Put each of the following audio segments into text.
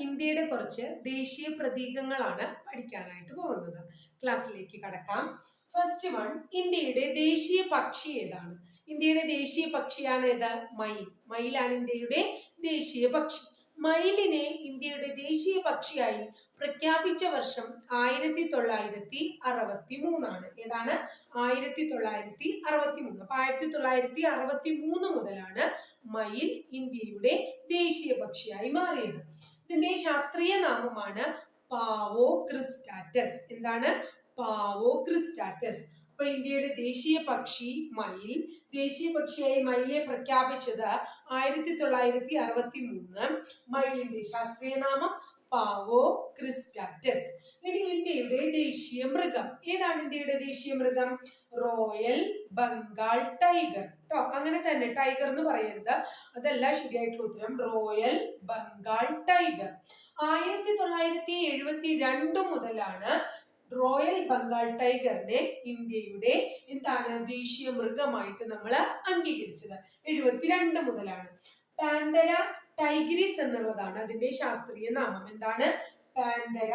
ഇന്ത്യയുടെ കുറച്ച് ദേശീയ പ്രതീകങ്ങളാണ് പഠിക്കാനായിട്ട് പോകുന്നത്. ക്ലാസ്സിലേക്ക് കടക്കാം. ഫസ്റ്റ് വൺ ഇന്ത്യയുടെ ദേശീയ പക്ഷി ഏതാണ്? ഇന്ത്യയുടെ ദേശീയ പക്ഷിയാണ് ഏത്? മയിൽ. മയിലാണ് ഇന്ത്യയുടെ ദേശീയ പക്ഷി. മയിലിനെ ഇന്ത്യയുടെ ദേശീയ പക്ഷിയായി പ്രഖ്യാപിച്ച വർഷം ആയിരത്തി തൊള്ളായിരത്തി അറുപത്തി മൂന്നാണ് ഏതാണ്? ആയിരത്തി തൊള്ളായിരത്തി അറുപത്തി മൂന്ന് അപ്പൊ ആയിരത്തി തൊള്ളായിരത്തി അറുപത്തി മൂന്ന് മുതലാണ് മയിൽ ഇന്ത്യയുടെ ദേശീയ പക്ഷിയായി മാറിയത്. ഇതിന്റെ ശാസ്ത്രീയ നാമമാണ് പാവോ ക്രിസ്റ്റാറ്റസ് എന്താണ്? പാവോ ക്രിസ്റ്റാറ്റസ് അപ്പൊ ഇന്ത്യയുടെ ദേശീയ പക്ഷി മയിൽ. ദേശീയ പക്ഷിയായി മയിലെ പ്രഖ്യാപിച്ചത് ആയിരത്തി തൊള്ളായിരത്തി അറുപത്തി മൂന്ന് മയിലിന്റെ ശാസ്ത്രീയ നാമം പാവോ ക്രിസ്റ്റാറ്റസ് ഇനി ഇന്ത്യയുടെ ദേശീയ മൃഗം. ഏതാണ് ഇന്ത്യയുടെ ദേശീയ മൃഗം? Royal Bengal tiger. കേട്ടോ അങ്ങനെ തന്നെ ടൈഗർ എന്ന് പറയരുത്. അതല്ല ശരിയായിട്ടുള്ള ഉത്തരം. റോയൽ ബംഗാൾ ടൈഗർ ആയിരത്തി തൊള്ളായിരത്തി എഴുപത്തി രണ്ട് മുതലാണ് റോയൽ ബംഗാൾ ടൈഗറിനെ ഇന്ത്യയുടെ എന്താണ് ദേശീയ മൃഗമായിട്ട് നമ്മൾ അംഗീകരിച്ചത്. എഴുപത്തിരണ്ട് മുതലാണ്. പാന്തര ടൈഗ്രിസ് എന്നുള്ളതാണ് അതിന്റെ ശാസ്ത്രീയ നാമം. എന്താണ്? പാന്തര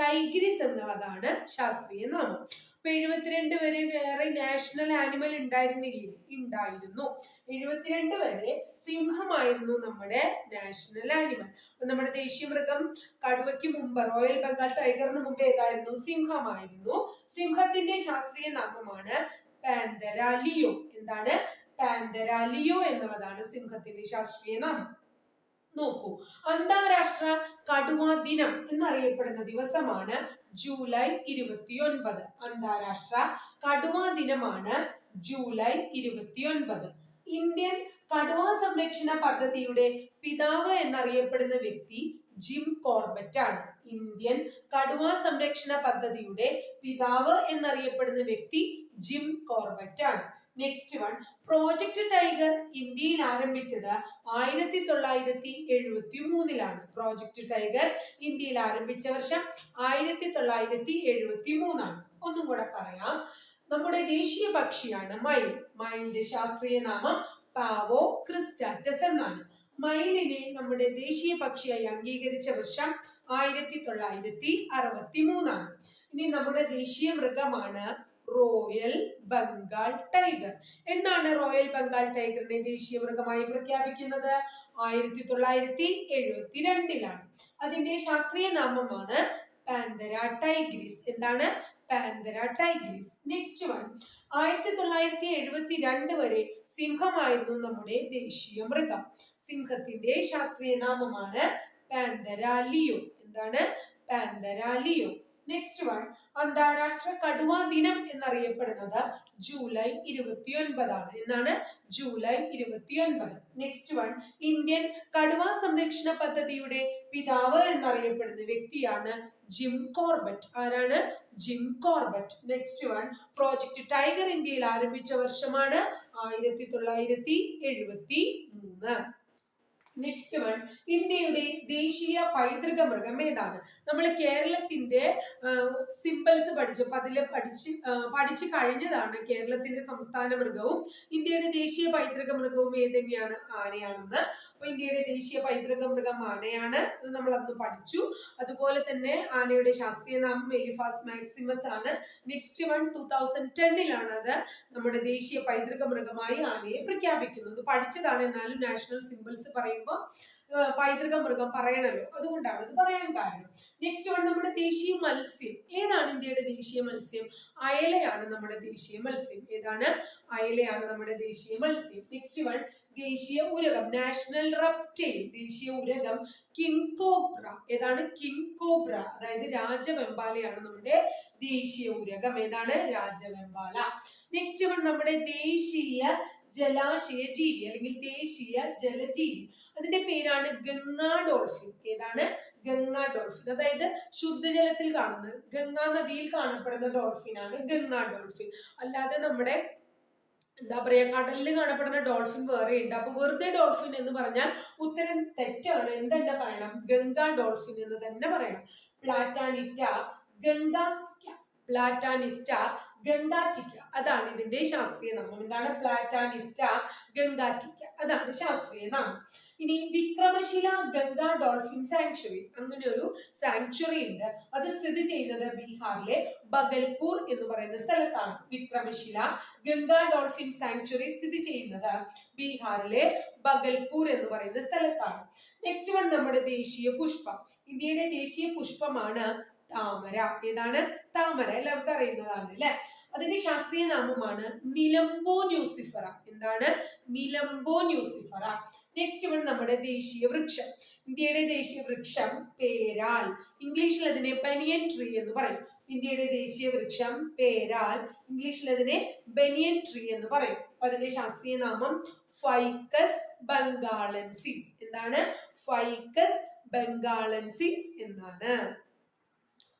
ടൈഗ്രിസ് എന്നുള്ളതാണ് ശാസ്ത്രീയ നാമം. അപ്പൊ എഴുപത്തിരണ്ട് വരെ വേറെ നാഷണൽ ആനിമൽ ഉണ്ടായിരുന്നില്ല ഉണ്ടായിരുന്നു. എഴുപത്തിരണ്ട് വരെ സിംഹമായിരുന്നു നമ്മുടെ നാഷണൽ ആനിമൽ. അപ്പൊ നമ്മുടെ ദേശീയ മൃഗം കടുവയ്ക്ക് മുമ്പ് റോയൽ ബംഗാൾ ടൈഗറിന് മുമ്പ് ഏതായിരുന്നു? സിംഹമായിരുന്നു. സിംഹത്തിന്റെ ശാസ്ത്രീയ നാമമാണ് പാന്തരാലിയോ. എന്താണ്? പാന്തരാലിയോ എന്നുള്ളതാണ് സിംഹത്തിന്റെ ശാസ്ത്രീയ നാമം. നോക്കൂ. അന്താരാഷ്ട്ര കടുവ ദിനം എന്നറിയപ്പെടുന്ന ദിവസമാണ് ജൂലൈ ഇരുപത്തിയൊൻപത്. അന്താരാഷ്ട്ര കടുവ ദിനമാണ് ജൂലൈ ഇരുപത്തിയൊൻപത്. ഇന്ത്യൻ കടുവ സംരക്ഷണ പദ്ധതിയുടെ പിതാവ് എന്നറിയപ്പെടുന്ന വ്യക്തി ജിം കോർബറ്റ് ആണ് ഇന്ത്യൻ കടുവ സംരക്ഷണ പദ്ധതിയുടെ പിതാവ് എന്നറിയപ്പെടുന്ന വ്യക്തി ജിം കോർബറ്റ് ആണ്. നെക്സ്റ്റ് വൺ പ്രോജക്ട് ടൈഗർ ഇന്ത്യയിൽ ആരംഭിച്ചത് ആയിരത്തി തൊള്ളായിരത്തി എഴുപത്തി മൂന്നിലാണ് പ്രോജക്ട് ടൈഗർ ഇന്ത്യയിൽ ആരംഭിച്ച വർഷം ആയിരത്തി തൊള്ളായിരത്തി എഴുപത്തി മൂന്നാണ് ഒന്നും കൂടെ പറയാം. നമ്മുടെ ദേശീയ പക്ഷിയാണ് മയിൽ. മയിലിന്റെ ശാസ്ത്രീയ നാമം പാവോ ക്രിസ്റ്റാറ്റസ് എന്നാണ്. മയിലിനെ നമ്മുടെ ദേശീയ പക്ഷിയായി അംഗീകരിച്ച വർഷം ആയിരത്തി തൊള്ളായിരത്തി അറുപത്തി മൂന്നാണ് ഇനി നമ്മുടെ ദേശീയ മൃഗമാണ് റോയൽ ബംഗാൾ ടൈഗർ എന്നാണ് റോയൽ ബംഗാൾ ടൈഗറിനെ ദേശീയ മൃഗമായി പ്രഖ്യാപിക്കുന്നത്? ആയിരത്തി തൊള്ളായിരത്തി എഴുപത്തി രണ്ടിലാണ് അതിന്റെ ശാസ്ത്രീയ നാമമാണ് പാന്തര ടൈഗ്രിസ് എന്താണ്? പാന്തര ടൈഗ്രിസ് നെക്സ്റ്റ് വൺ ആയിരത്തി തൊള്ളായിരത്തി എഴുപത്തി രണ്ട് വരെ സിംഹമായിരുന്നു നമ്മുടെ ദേശീയ മൃഗം സിംഹത്തിന്റെ ശാസ്ത്രീയ നാമമാണ് പാന്തരാലിയോ എന്താണ്? പാന്തരാലിയോ നെക്സ്റ്റ് വൺ അന്താരാഷ്ട്ര കടുവ ദിനം എന്നറിയപ്പെടുന്നത് ജൂലൈ ഇരുപത്തിയൊൻപതാണ്. എന്നാണ് ജൂലൈ ഇരുപത്തിയൊൻപത്. നെക്സ്റ്റ് വൺ ഇന്ത്യൻ കടുവ സംരക്ഷണ പദ്ധതിയുടെ പിതാവ് എന്നറിയപ്പെടുന്ന വ്യക്തിയാണ് ജിം കോർബറ്റ്. ആരാണ്? Jim Corbett. Next one Project Tiger ഇന്ത്യയിൽ ആരംഭിച്ച വർഷമാണ് ആയിരത്തി തൊള്ളായിരത്തി എഴുപത്തി മൂന്ന് നെക്സ്റ്റ് വൺ ഇന്ത്യയുടെ ദേശീയ പൈതൃക മൃഗം ഏതാണ്? നമ്മൾ കേരളത്തിന്റെ സിമ്പിൾസ് പഠിച്ചു അപ്പൊ അതിൽ പഠിച്ച് പഠിച്ചു കഴിഞ്ഞതാണ് കേരളത്തിന്റെ സംസ്ഥാന മൃഗവും. ഇന്ത്യയുടെ ദേശീയ പൈതൃക മൃഗവും ഏത് ആനയാണെന്ന് അപ്പൊ ഇന്ത്യയുടെ ദേശീയ പൈതൃക മൃഗം ആനയാണ് അത് നമ്മൾ അന്ന് പഠിച്ചു. അതുപോലെ തന്നെ ആനയുടെ ശാസ്ത്രീയ നാമം എലിഫാസ് മാക്സിമസ് ആണ്. നെക്സ്റ്റ് വൺ ടൂ തൗസൻഡ് ടെന്നിലാണ് അത് നമ്മുടെ ദേശീയ പൈതൃക മൃഗമായി ആനയെ പ്രഖ്യാപിക്കുന്നത്. പഠിച്ചതാണ് എന്നാലും നാഷണൽ സിമ്പിൾസ് പറയുമ്പോൾ പൈതൃക മൃഗം പറയണല്ലോ. അതുകൊണ്ടാണ് ഇത് പറയാൻ കാരണം. നെക്സ്റ്റ് വൺ നമ്മുടെ ദേശീയ മത്സ്യം. ഏതാണ് ഇന്ത്യയുടെ ദേശീയ മത്സ്യം? അയലയാണ് നമ്മുടെ ദേശീയ മത്സ്യം. ഏതാണ്? അയലയാണ് നമ്മുടെ ദേശീയ മത്സ്യം. നെക്സ്റ്റ് വൺ ദേശീയ ഉരകം നാഷണൽ റപ്റ്റൈൽ ദേശീയ ഉരകം കിങ് കോബ്ര ഏതാണ്? കിങ് കോബ്ര അതായത് രാജവെമ്പാലയാണ് നമ്മുടെ ദേശീയ ഉരകം ഏതാണ്? രാജവെമ്പാല. നെക്സ്റ്റ് വൺ നമ്മുടെ ദേശീയ ജലാശയ ജീവി അല്ലെങ്കിൽ ദേശീയ ജലജീവി. അതിന്റെ പേരാണ് ഗംഗാ ഡോൾഫിൻ. ഏതാണ്? ഗംഗാ ഡോൾഫിൻ. അതായത് ശുദ്ധജലത്തിൽ കാണുന്നത്. ഗംഗാ നദിയിൽ കാണപ്പെടുന്ന ഡോൾഫിനാണ് ഗംഗാ ഡോൾഫിൻ. അല്ലാതെ നമ്മുടെ എന്താ പറയാ കടലിൽ കാണപ്പെടുന്ന ഡോൾഫിൻ വേറെ ഉണ്ട്. അപ്പൊ വെറുതെ ഡോൾഫിൻ എന്ന് പറഞ്ഞാൽ ഉത്തരം തെറ്റാണ്. എന്തെന്നെ പറയണം? ഗംഗ ഡോൾഫിൻ എന്ന് തന്നെ പറയണം. പ്ലാറ്റാനിറ്റ ഗംഗാസ്റ്റിക്ക പ്ലാറ്റാനിസ്റ്റ ഗംഗാറ്റിക്ക അതാണ് ഇതിന്റെ ശാസ്ത്രീയ നാമം. എന്താണ്? പ്ലാറ്റാനിസ്റ്റ ഗംഗാറ്റിക്ക അതാണ് ശാസ്ത്രീയ നാമം. ഇനി വിക്രമശില ഗംഗ ഡോൾഫിൻ സാങ്ച്വറി. അങ്ങനെ ഒരു സാങ്ച്വറി ഉണ്ട്. അത് സ്ഥിതി ചെയ്യുന്നത് ബീഹാറിലെ ബഗൽപൂർ എന്ന് പറയുന്ന സ്ഥലത്താണ് വിക്രമശില. ഗംഗ ഡോൾഫിൻ സാങ്ച്വറി സ്ഥിതി ചെയ്യുന്നത് ബീഹാറിലെ ബഗൽപൂർ എന്ന് പറയുന്ന സ്ഥലത്താണ്. നെക്സ്റ്റ് വൺ നമ്മുടെ ദേശീയ പുഷ്പം. ഇന്ത്യയുടെ ദേശീയ പുഷ്പമാണ് താമര. ഏതാണ്? താമര. എല്ലാവർക്കും അറിയുന്നതാണ് അല്ലെ? അതിന്റെ ശാസ്ത്രീയ നാമമാണ് നിലംബോ ന്യൂസിഫറ. എന്താണ്? Nelumbo nucifera. നെക്സ്റ്റ് വൺ നമ്മുടെ ദേശീയ വൃക്ഷം. ഇന്ത്യയുടെ ദേശീയ വൃക്ഷം പേരാൽ. ഇംഗ്ലീഷിൽ അതിനെ ബനിയൻ ട്രീ എന്ന് പറയും. ഇന്ത്യയുടെ ദേശീയ വൃക്ഷം പേരാൽ ഇംഗ്ലീഷിൽ അതിനെ ബനിയൻ ട്രീ എന്ന് പറയും. അപ്പൊ അതിന്റെ ശാസ്ത്രീയ നാമം ഫൈക്കസ് ബംഗാളൻസിസ് എന്താണ്? ഫൈക്കസ് ബംഗാളൻസിസ് എന്നാണ്.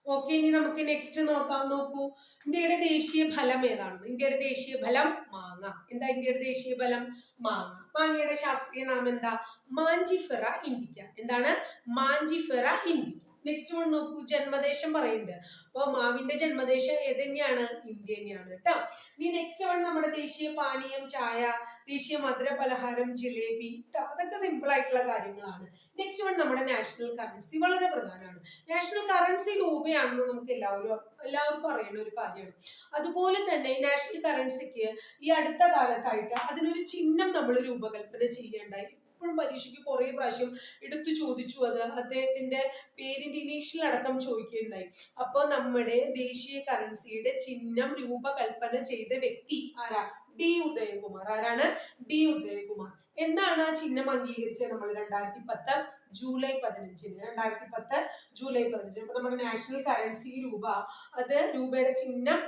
ഓക്കെ ഇനി നമുക്ക് നെക്സ്റ്റ് നോക്കാം നോക്കൂ. ഇന്ത്യയുടെ ദേശീയ ഫലം ഏതാണ് ഇന്ത്യയുടെ ദേശീയ ഫലം മാങ്ങ. എന്താ ഇന്ത്യയുടെ ദേശീയ ഫലം? മാങ്ങ. മാങ്ങയുടെ ശാസ്ത്രീയ നാമം എന്താ? മാഞ്ചിഫെറ ഇന്ത്യ എന്താണ്? മാഞ്ചിഫെറ ഇൻഡിക്ക നെക്സ്റ്റ് വൺ നോക്കൂ. ജന്മദേശം പറയുന്നുണ്ട്. അപ്പൊ മാവിന്റെ ജന്മദേശം ഏത് തന്നെയാണ്? ഇന്ത്യ തന്നെയാണ് കേട്ടോ. ഇനി നെക്സ്റ്റ് വൺ നമ്മുടെ ദേശീയ പാനീയം ചായ ദേശീയ മധുര പലഹാരം ജിലേബി കേട്ടോ അതൊക്കെ സിമ്പിൾ ആയിട്ടുള്ള കാര്യങ്ങളാണ്. നെക്സ്റ്റ് വൺ നമ്മുടെ നാഷണൽ കറൻസി വളരെ പ്രധാനമാണ്. നാഷണൽ കറൻസി രൂപയാണെന്ന് നമുക്ക് എല്ലാവരും എല്ലാവർക്കും അറിയുന്ന ഒരു കാര്യമാണ്. അതുപോലെ തന്നെ നാഷണൽ കറൻസിക്ക് ഈ അടുത്ത കാലത്തായിട്ട് അതിനൊരു ചിഹ്നം നമ്മൾ രൂപകൽപ്പന ചെയ്യേണ്ടായി എപ്പോഴും പരീക്ഷയ്ക്ക് കുറേ പ്രാവശ്യം എടുത്തു ചോദിച്ചു അത് അദ്ദേഹത്തിന്റെ പേരിന്റെ ഇനീഷ്യൽ അടക്കം ചോദിക്കുകയുണ്ടായി. അപ്പോൾ നമ്മുടെ ദേശീയ കറൻസിയുടെ ചിഹ്നം രൂപകൽപ്പന ചെയ്ത വ്യക്തി ആരാ? ഡി ഉദയകുമാർ. ആരാണ്? ഡി ഉദയകുമാർ. എന്താണ് ആ ചിഹ്നം അംഗീകരിച്ചത് നമ്മൾ രണ്ടായിരത്തി പത്ത് ജൂലൈ പതിനഞ്ചിന്. രണ്ടായിരത്തി പത്ത് ജൂലൈ പതിനഞ്ചിന്. അപ്പൊ നമ്മുടെ നാഷണൽ കറൻസി രൂപ അത് രൂപയുടെ ചിഹ്നം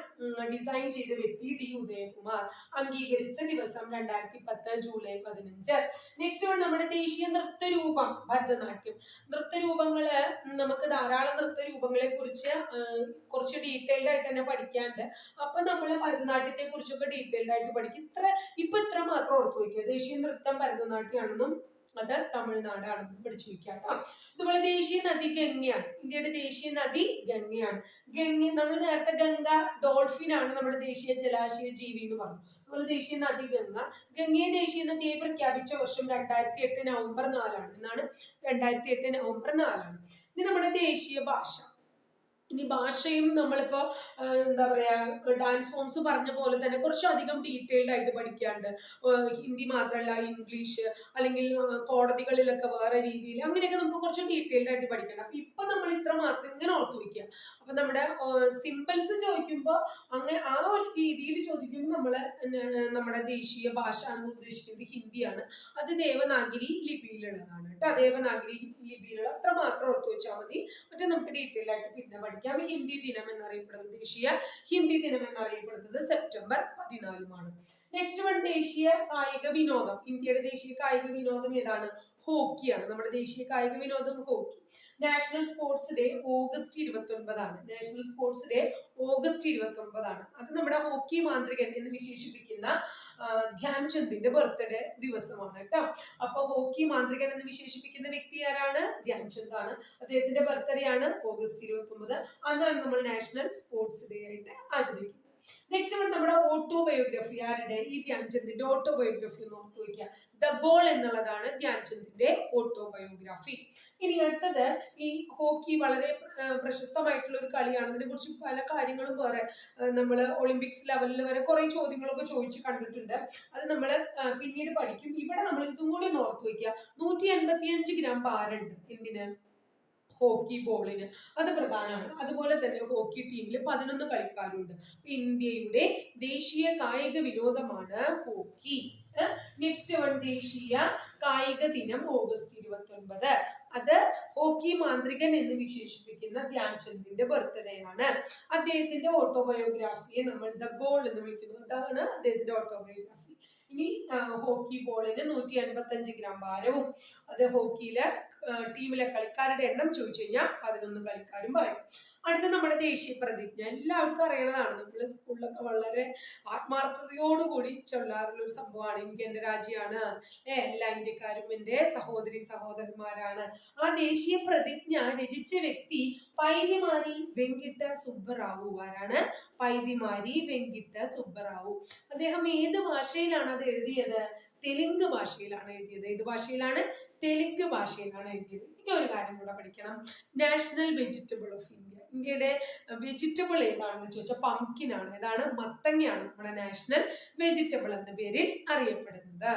ഡിസൈൻ ചെയ്ത വ്യക്തി ഡി ഉദയകുമാർ അംഗീകരിച്ച ദിവസം രണ്ടായിരത്തി പത്ത് ജൂലൈ പതിനഞ്ച്. നെക്സ്റ്റ് വൺ നമ്മുടെ ദേശീയ നൃത്തരൂപം ഭരതനാട്യം. നൃത്തരൂപങ്ങൾ നമുക്ക് ധാരാളം നൃത്തരൂപങ്ങളെ കുറിച്ച് കുറച്ച് ഡീറ്റെയിൽഡ് ആയിട്ട് തന്നെ പഠിക്കാണ്ട് അപ്പൊ നമ്മൾ ഭരതനാട്യത്തെ കുറിച്ചൊക്കെ ഡീറ്റെയിൽഡ് ആയിട്ട് പഠിക്കും. ഇത്ര ഇപ്പൊ ഇത്ര മാത്രം ഓർത്തു വയ്ക്കുക ദേശീയ നൃത്തം ഭരതനാട്യമാണെന്നും അത് തമിഴ്നാടാണെന്ന് പിടിച്ചു വെക്കുക കേട്ടോ. ഇതുപോലെ ദേശീയ നദി ഗംഗയാണ്. ഇന്ത്യയുടെ ദേശീയ നദി ഗംഗയാണ്. ഗംഗ നമ്മൾ നേരത്തെ ഗംഗ ഡോൾഫിൻ ആണ് നമ്മുടെ ദേശീയ ജലാശയ ജീവി എന്ന് പറഞ്ഞു. അതുപോലെ ദേശീയ നദി ഗംഗ. ഗംഗയെ ദേശീയ നദിയെ പ്രഖ്യാപിച്ച വർഷം രണ്ടായിരത്തി എട്ട് നവംബർ നാലാണ്. എന്നാണ് രണ്ടായിരത്തി എട്ട് നവംബർ നാലാണ്. ഇനി നമ്മുടെ ദേശീയ ഭാഷ. ഇനി ഭാഷയും നമ്മളിപ്പോ എന്താ പറയുക ഡാൻസ് ഫോംസ് പറഞ്ഞ പോലെ തന്നെ കുറച്ചധികം ഡീറ്റെയിൽഡ് ആയിട്ട് പഠിക്കാണ്ട് ഹിന്ദി മാത്രമല്ല ഇംഗ്ലീഷ് അല്ലെങ്കിൽ കോടതികളിലൊക്കെ വേറെ രീതിയിൽ അങ്ങനെയൊക്കെ നമുക്ക് കുറച്ച് ഡീറ്റെയിൽഡ് ആയിട്ട് പഠിക്കണം. അപ്പൊ ഇപ്പൊ നമ്മൾ ഇത്ര മാത്രം ഇങ്ങനെ ഓർത്ത് വയ്ക്കുക അപ്പൊ നമ്മുടെ സിമ്പിൾസ് ചോദിക്കുമ്പോൾ അങ്ങനെ ആ ഒരു രീതിയിൽ ചോദിക്കുമ്പോൾ നമ്മൾ നമ്മുടെ ദേശീയ ഭാഷ എന്ന് ഉദ്ദേശിക്കുന്നത് ഹിന്ദിയാണ്. അത് ദേവനാഗിരി ലിപിയിലുള്ളതാണ് കേട്ടോ. ദേവനാഗിരി ലിപിയിലുള്ള അത്ര മാത്രം ഓർത്ത് വെച്ചാൽ മതി. മറ്റേ നമുക്ക് ഡീറ്റെയിൽ ആയിട്ട് പിന്നെ പഠിക്കാം. ഹിന്ദി ദിനം എന്നറിയപ്പെടുന്നത് ദേശീയ ഹിന്ദി ദിനം എന്നറിയപ്പെടുന്നത് സെപ്റ്റംബർ പതിനാലുമാണ്. നെക്സ്റ്റ് വൺ ദേശീയ കായിക വിനോദം. ഇന്ത്യയുടെ ദേശീയ കായിക വിനോദം ഏതാണ്? ഹോക്കിയാണ് നമ്മുടെ ദേശീയ കായിക വിനോദം hockey. National sports day August ഇരുപത്തി ഒൻപതാണ് നാഷണൽ സ്പോർട്സ് ഡേ ഓഗസ്റ്റ് ഇരുപത്തി ഒൻപതാണ് അത് നമ്മുടെ ഹോക്കി മാന്ത്രികൻ എന്ന് വിശേഷിപ്പിക്കുന്ന ആ, ധ്യാൻ ചന്ദിന്റെ ബർത്ത്ഡേ ദിവസമാണ് കേട്ടോ. അപ്പൊ ഹോക്കി മാന്ത്രികൻ എന്ന് വിശേഷിപ്പിക്കുന്ന വ്യക്തി ആരാണ്? ധ്യാൻചന്ദ് ആണ്. അദ്ദേഹത്തിന്റെ ബർത്ത്ഡേ ആണ് ഓഗസ്റ്റ് ഇരുപത്തി ഒമ്പത് അതാണ് നമ്മൾ നാഷണൽ സ്പോർട്സ് ഡേ ആയിട്ട് ആചരിക്കുന്നത്. നെക്സ്റ്റ് വൺ നമ്മുടെ ഓട്ടോബയോഗ്രഫി ആരുടെ? ഈ ധ്യാൻചന്ദിന്റെ ഓട്ടോബയോഗ്രഫി ഒന്ന് ഓർത്തു വയ്ക്കുക ദ ബോൾ എന്നുള്ളതാണ് ധ്യാൻചന്ദിന്റെ ഓട്ടോബയോഗ്രഫി ഇനി അടുത്തത് ഈ ഹോക്കി വളരെ പ്രശസ്തമായിട്ടുള്ള ഒരു കളിയാണ്. ഇതിനെ കുറിച്ച് പല കാര്യങ്ങളും വേറെ നമ്മൾ ഒളിമ്പിക്സ് ലെവലിൽ വരെ കുറെ ചോദ്യങ്ങളൊക്കെ ചോദിച്ച് കണ്ടിട്ടുണ്ട്. അത് നമ്മൾ പിന്നീട് പഠിക്കും. ഇവിടെ നമ്മൾ ഇതും കൂടി ഒന്ന് ഓർത്തു വയ്ക്കുക. നൂറ്റി എൺപത്തി അഞ്ച് ഗ്രാം ഭാരമുണ്ട് എന്തിന്? ഹോക്കി ബോളിന്. അത് പ്രധാനമാണ്. അതുപോലെ തന്നെ ഹോക്കി ടീമിൽ പതിനൊന്ന് കളിക്കാരുണ്ട്. ഇന്ത്യയുടെ ദേശീയ കായിക വിനോദമാണ് ഹോക്കി. നെക്സ്റ്റ് വൺ ദേശീയ കായിക ദിനം ഓഗസ്റ്റ് ഇരുപത്തി ഒൻപത് അത് ഹോക്കി മാന്ത്രികൻ എന്ന് വിശേഷിപ്പിക്കുന്ന ധ്യാൻചന്ദിന്റെ ബർത്ത്ഡേ ആണ്. അദ്ദേഹത്തിന്റെ ഓട്ടോബയോഗ്രാഫിയെ നമ്മൾ ദ ഗോൾ എന്ന് വിളിക്കുന്നു. അതാണ് അദ്ദേഹത്തിന്റെ ഓട്ടോബയോഗ്രാഫി ഇനി ഹോക്കി ബോളിന് നൂറ്റി അൻപത്തി അഞ്ച് ഗ്രാം ഭാരവും അത് ഹോക്കിയിലെ ടീമിലെ കളിക്കാരുടെ എണ്ണം ചോദിച്ചു കഴിഞ്ഞാൽ പതിനൊന്ന് കളിക്കാരും പറയും. അടുത്ത നമ്മുടെ ദേശീയ പ്രതിജ്ഞ. എല്ലാവർക്കും അറിയണതാണ്. നമ്മൾ സ്കൂളിലൊക്കെ വളരെ ആത്മാർത്ഥതയോടുകൂടി ചൊല്ലാറുള്ള ഒരു സംഭവമാണ്. ഇന്ത്യ എന്റെ രാജ്യമാണ്. ഏ എല്ലാ ഇന്ത്യക്കാരും എന്റെ സഹോദരി സഹോദരന്മാരാണ്. ആ ദേശീയ പ്രതിജ്ഞ രചിച്ച വ്യക്തി പൈതിമാരി വെങ്കിട്ട സുബ്ബറാവു. ആരാണ്? പൈതിമാരി വെങ്കിട്ട സുബ്ബറാവു. അദ്ദേഹം ഏത് ഭാഷയിലാണ് അത് എഴുതിയത്? തെലുങ്ക് ഭാഷയിലാണ് എഴുതിയത്. ഏത് ഭാഷയിലാണ്? തെലുങ്ക് ഭാഷയിലാണ് എഴുതിയത്. ഇനി ഒരു കാര്യം കൂടെ പഠിക്കണം. നാഷണൽ വെജിറ്റബിൾ ഓഫ് ഇന്ത്യ ഇന്ത്യയുടെ വെജിറ്റബിൾ ഏതാണെന്ന് ചോദിച്ചാൽ പംകിൻ ആണ് ഏതാണ്? മത്തങ്ങയാണ് നമ്മുടെ നാഷണൽ വെജിറ്റബിൾ എന്ന പേരിൽ അറിയപ്പെടുന്നത്.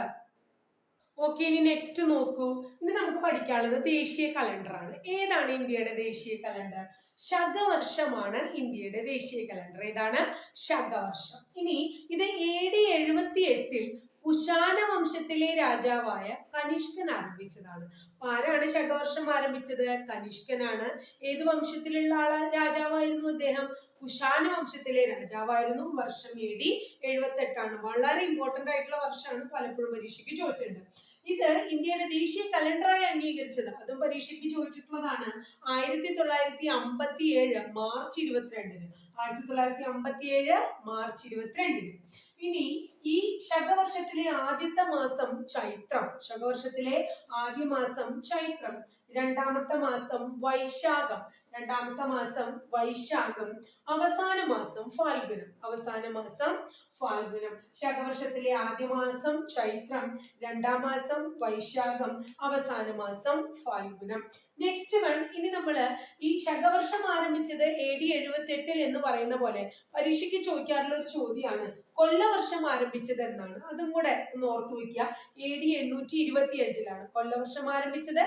ഓക്കെ ഇനി നെക്സ്റ്റ് നോക്കൂ. ഇനി നമുക്ക് പഠിക്കാനുള്ളത് ദേശീയ കലണ്ടറാണ് ഏതാണ് ഇന്ത്യയുടെ ദേശീയ കലണ്ടർ ശകവർഷമാണ് ഇന്ത്യയുടെ ദേശീയ കലണ്ടർ ഏതാണ്? ശകവർഷം. ഇനി ഇത് എ ഡി എഴുപത്തി എട്ടിൽ കുശാന വംശത്തിലെ രാജാവായ കനിഷ്കൻ ആരംഭിച്ചതാണ്. ആരാണ് ശകവർഷം ആരംഭിച്ചത്? കനിഷ്കനാണ്. ഏത് വംശത്തിലുള്ള ആൾ രാജാവായിരുന്നു അദ്ദേഹം? കുശാന വംശത്തിലെ രാജാവായിരുന്നു. വർഷം എ ഡി എഴുപത്തെട്ടാണ്. വളരെ ഇമ്പോർട്ടന്റ് ആയിട്ടുള്ള വർഷമാണ് പലപ്പോഴും പരീക്ഷയ്ക്ക് ചോദിച്ചിട്ടുണ്ട്. ഇത് ഇന്ത്യയുടെ ദേശീയ കലണ്ടറായി അംഗീകരിച്ചത് അതും പരീക്ഷയ്ക്ക് ചോദിച്ചിട്ടുള്ളതാണ്. ആയിരത്തി തൊള്ളായിരത്തി അമ്പത്തി ഏഴ് മാർച്ച് ഇരുപത്തിരണ്ടിന്. ആയിരത്തി തൊള്ളായിരത്തി അമ്പത്തി ഏഴ് മാർച്ച് ഇരുപത്തിരണ്ടിന്. ഇനി ഈ ശകവർഷത്തിലെ ആദ്യത്തെ മാസം ചൈത്രം. ശകവർഷത്തിലെ ആദ്യ മാസം ചൈത്രം. രണ്ടാമത്തെ മാസം വൈശാഖം. രണ്ടാമത്തെ മാസം വൈശാഖം. അവസാന മാസം ഫാൽഗുനം. അവസാന മാസം ഫാൽഗുനം. ശകവർഷത്തിലെ ആദ്യ മാസം ചൈത്രം. രണ്ടാം മാസം വൈശാഖം. അവസാന മാസം ഫാൽഗുനം. നെക്സ്റ്റ് വൺ ഇനി നമ്മൾ ഈ ശകവർഷം ആരംഭിച്ചത് എ ഡി എഴുപത്തി എട്ടിൽ എന്ന് പറയുന്ന പോലെ. പരീക്ഷയ്ക്ക് ചോദിക്കാറുള്ള ഒരു ചോദ്യമാണ്. കൊല്ലവർഷം ആരംഭിച്ചത് എന്നാണ് അതും കൂടെ ഒന്ന് ഓർത്തു വയ്ക്കുക. എ ഡി എണ്ണൂറ്റി ഇരുപത്തി അഞ്ചിലാണ് കൊല്ലവർഷം ആരംഭിച്ചത്.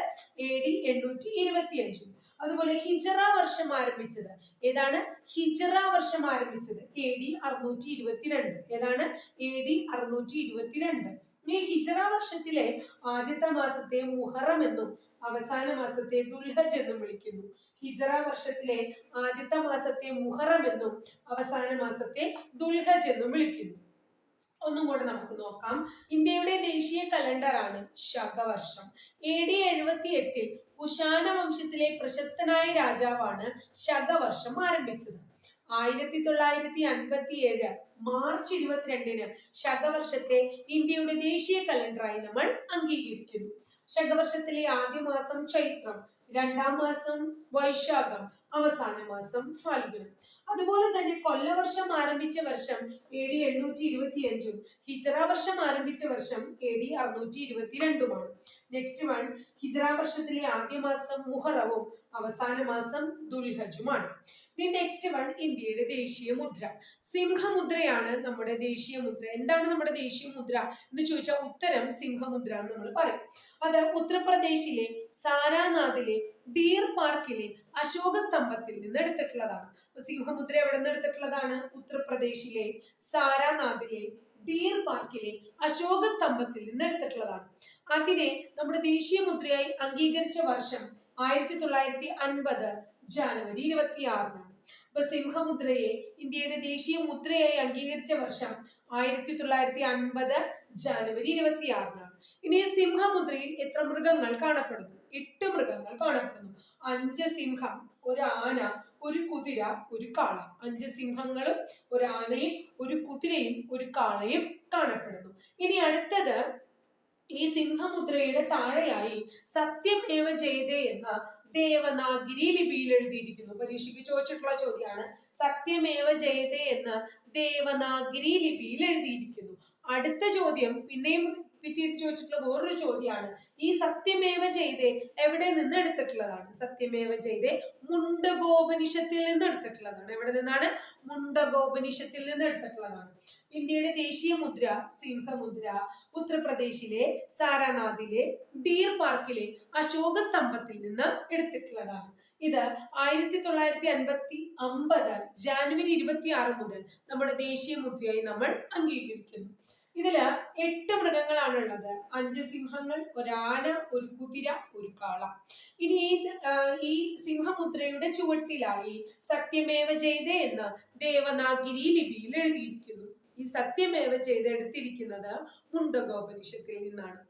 എ ഡി എണ്ണൂറ്റി ഇരുപത്തി അഞ്ചിൽ അതുപോലെ ഹിജറ വർഷം ആരംഭിച്ചത്. ഏതാണ്? ഹിജറ വർഷം ആരംഭിച്ചത്. എ ഡി അറുന്നൂറ്റി ഇരുപത്തിരണ്ട് ഏതാണ്? എ ഡി അറുന്നൂറ്റി ഇരുപത്തിരണ്ട് ഈ ഹിജറ വർഷത്തിലെ ആദ്യത്തെ മാസത്തെ മുഹറം എന്നും അവസാന മാസത്തെ ദുൽഹജ് എന്നും വിളിക്കുന്നു. ഹിജറ വർഷത്തിലെ ആദ്യത്തെ മാസത്തെ മുഹറം എന്നും അവസാന മാസത്തെ ദുൽഹജ് എന്നും വിളിക്കുന്നു. ഒന്നും കൂടെ നമുക്ക് നോക്കാം. ഇന്ത്യയുടെ ദേശീയ കലണ്ടറാണ് ശകവർഷം. എ ഡി എഴുപത്തി എട്ടിൽ കുഷാന വംശത്തിലെ പ്രശസ്തനായ രാജാവാണ് ശകവർഷം ആരംഭിച്ചത്. ആയിരത്തി തൊള്ളായിരത്തി അൻപത്തി ഏഴ് മാർച്ച് ഇരുപത്തിരണ്ടിന് ശകവർഷത്തെ ഇന്ത്യയുടെ ദേശീയ കലണ്ടറായി നമ്മൾ അംഗീകരിക്കുന്നു. ശകവർഷത്തിലെ ആദ്യ മാസം ചൈത്രം രണ്ടാം മാസം വൈശാഖം അവസാന മാസം ഫാൽഗുനം അതുപോലെ തന്നെ കൊല്ലവർഷം ആരംഭിച്ച വർഷം എ ഡി എണ്ണൂറ്റി ഇരുപത്തി അഞ്ചും ഹിജറ വർഷം ആരംഭിച്ച വർഷം എ ഡി അറുന്നൂറ്റി ഇരുപത്തിരണ്ടുമാണ് നെക്സ്റ്റ് വൺ ഹിജറ വർഷത്തിലെ ആദ്യ മാസം മുഹറവും അവസാന മാസം ദുൽഹജുമാണ്. ഇനി നെക്സ്റ്റ് വൺ ഇന്ത്യയുടെ ദേശീയ മുദ്ര. സിംഹമുദ്രയാണ് നമ്മുടെ ദേശീയ മുദ്ര. എന്താണ് നമ്മുടെ ദേശീയ മുദ്ര എന്ന് ചോദിച്ചാൽ ഉത്തരം സിംഹമുദ്ര എന്ന് നമ്മൾ പറയും. അത് ഉത്തർപ്രദേശിലെ സാരാനാഥിലെ ഡീർ പാർക്കിലെ അശോക സ്തംഭത്തിൽ നിന്ന് എടുത്തിട്ടുള്ളതാണ്. സിംഹമുദ്ര എവിടെ നിന്ന് എടുത്തിട്ടുള്ളതാണ്? ഉത്തർപ്രദേശിലെ സാരാനാഥിലെ ഡീർ പാർക്കിലെ അശോക സ്തംഭത്തിൽ നിന്ന് എടുത്തിട്ടുള്ളതാണ്. അതിനെ നമ്മുടെ ദേശീയ മുദ്രയായി അംഗീകരിച്ച വർഷം ആയിരത്തി തൊള്ളായിരത്തി അൻപത് ജാനുവരി ഇരുപത്തി അപ്പൊ സിംഹമുദ്രയെ ഇന്ത്യയുടെ ദേശീയ മുദ്രയായി അംഗീകരിച്ച വർഷം ആയിരത്തി തൊള്ളായിരത്തി അൻപത് ജനുവരി ഇരുപത്തി ആറിനാണ് ഇനി സിംഹമുദ്രയിൽ എത്ര മൃഗങ്ങൾ കാണപ്പെടുന്നു? എട്ട് മൃഗങ്ങൾ കാണപ്പെടുന്നു. അഞ്ച് സിംഹം ഒരു ആന ഒരു കുതിര ഒരു കാള. അഞ്ച് സിംഹങ്ങളും ഒരു ആനയും ഒരു കുതിരയും ഒരു കാളയും കാണപ്പെടുന്നു. ഇനി അടുത്തത് ഈ സിംഹമുദ്രയുടെ താഴെയായി സത്യം ഏവ ജയതേ എന്ന ദേവനാഗിരി ലിപിയിൽ എഴുതിയിരിക്കുന്നു പരീക്ഷയ്ക്ക് ചോദിച്ചിട്ടുള്ള ചോദ്യമാണ് സത്യമേവ ജയതേ എന്ന് ദേവനാഗിരി ലിപിയിൽ എഴുതിയിരിക്കുന്നു അടുത്ത ചോദ്യം പിന്നെയും റിപ്പീറ്റ് ചെയ്ത് ചോദിച്ചിട്ടുള്ള വേറൊരു ചോദ്യമാണ് ഈ സത്യമേവ ചെയ്തേ എവിടെ നിന്ന് എടുത്തിട്ടുള്ളതാണ്? സത്യമേവ ചെയ്തേ മുണ്ടഗോപനിഷത്തിൽ നിന്ന് എടുത്തിട്ടുള്ളതാണ്. എവിടെ നിന്നാണ്? മുണ്ടഗോപനിഷത്തിൽ നിന്ന് എടുത്തിട്ടുള്ളതാണ്. ഇന്ത്യയുടെ ദേശീയ മുദ്ര സിംഹമുദ്ര ഉത്തർപ്രദേശിലെ സാരാനാഥിലെ ഡീർ പാർക്കിലെ അശോക സ്തംഭത്തിൽ നിന്ന് എടുത്തിട്ടുള്ളതാണ്. ഇത് ആയിരത്തി തൊള്ളായിരത്തി അൻപത്തി അമ്പത് ജാനുവരി ഇരുപത്തി ആറ് മുതൽ നമ്മുടെ ദേശീയ മുദ്രയായി നമ്മൾ അംഗീകരിക്കുന്നു. ഇതിൽ എട്ട് മൃഗങ്ങളാണ് ഉള്ളത് അഞ്ച് സിംഹങ്ങൾ ഒരാന ഒരു കുതിര ഒരു കാള. ഇനി ഈ ഈ സിംഹമുദ്രയുടെ ചുവട്ടിലായി സത്യമേവ ചെയ്തേ എന്ന് ദേവനാഗിരി ലിപിയിൽ എഴുതിയിരിക്കുന്നു. ഈ സത്യമേവ ചെയ്ത് എടുത്തിരിക്കുന്നത് മുണ്ടകോപനിഷത്തിൽ നിന്നാണ്.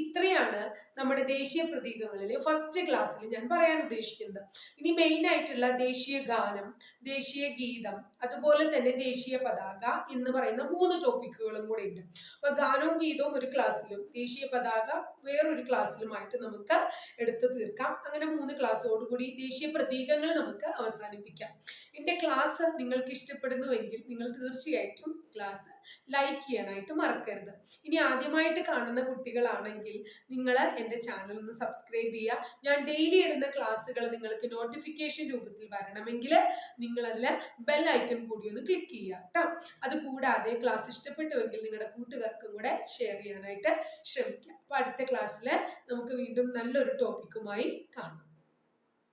ഇത്രയാണ് നമ്മുടെ ദേശീയ പ്രതീകങ്ങളിലെ ഫസ്റ്റ് ക്ലാസ്സിൽ ഞാൻ പറയാൻ ഉദ്ദേശിക്കുന്നത്. ഇനി മെയിൻ ആയിട്ടുള്ള ദേശീയ ഗാനം ദേശീയ ഗീതം അതുപോലെ തന്നെ ദേശീയ പതാക എന്ന് പറയുന്ന മൂന്ന് ടോപ്പിക്കുകളും കൂടെ ഉണ്ട്. അപ്പൊ ഗാനവും ഗീതവും ഒരു ക്ലാസ്സിലും ദേശീയ പതാക വേറൊരു ക്ലാസ്സിലുമായിട്ട് നമുക്ക് എടുത്തു തീർക്കാം. അങ്ങനെ മൂന്ന് ക്ലാസ്സോടുകൂടി ദേശീയ പ്രതീകങ്ങൾ നമുക്ക് അവസാനിപ്പിക്കാം. എന്റെ ക്ലാസ് നിങ്ങൾക്ക് ഇഷ്ടപ്പെടുന്നുവെങ്കിൽ നിങ്ങൾ തീർച്ചയായിട്ടും ക്ലാസ് ലൈക്ക് ചെയ്യാനായിട്ട് മറക്കരുത്. ഇനി ആദ്യമായിട്ട് കാണുന്ന കുട്ടികളാണെങ്കിൽ നിങ്ങൾ എന്റെ ചാനൽ ഒന്ന് സബ്സ്ക്രൈബ് ചെയ്യുക. ഞാൻ ഡെയിലി ഇടുന്ന ക്ലാസ്സുകൾ നിങ്ങൾക്ക് നോട്ടിഫിക്കേഷൻ രൂപത്തിൽ വരണമെങ്കിൽ നിങ്ങൾ അതിൽ ബെൽ ഐക്കൺ കൂടി ഒന്ന് ക്ലിക്ക് ചെയ്യുക കേട്ടോ അത് കൂടാതെ ക്ലാസ് ഇഷ്ടപ്പെട്ടുവെങ്കിൽ നിങ്ങളുടെ കൂട്ടുകാർക്കും കൂടെ ഷെയർ ചെയ്യാനായിട്ട് ശ്രമിക്കുക അപ്പൊ അടുത്ത ക്ലാസ്സിൽ നമുക്ക് വീണ്ടും നല്ലൊരു ടോപ്പിക്കുമായി കാണാം.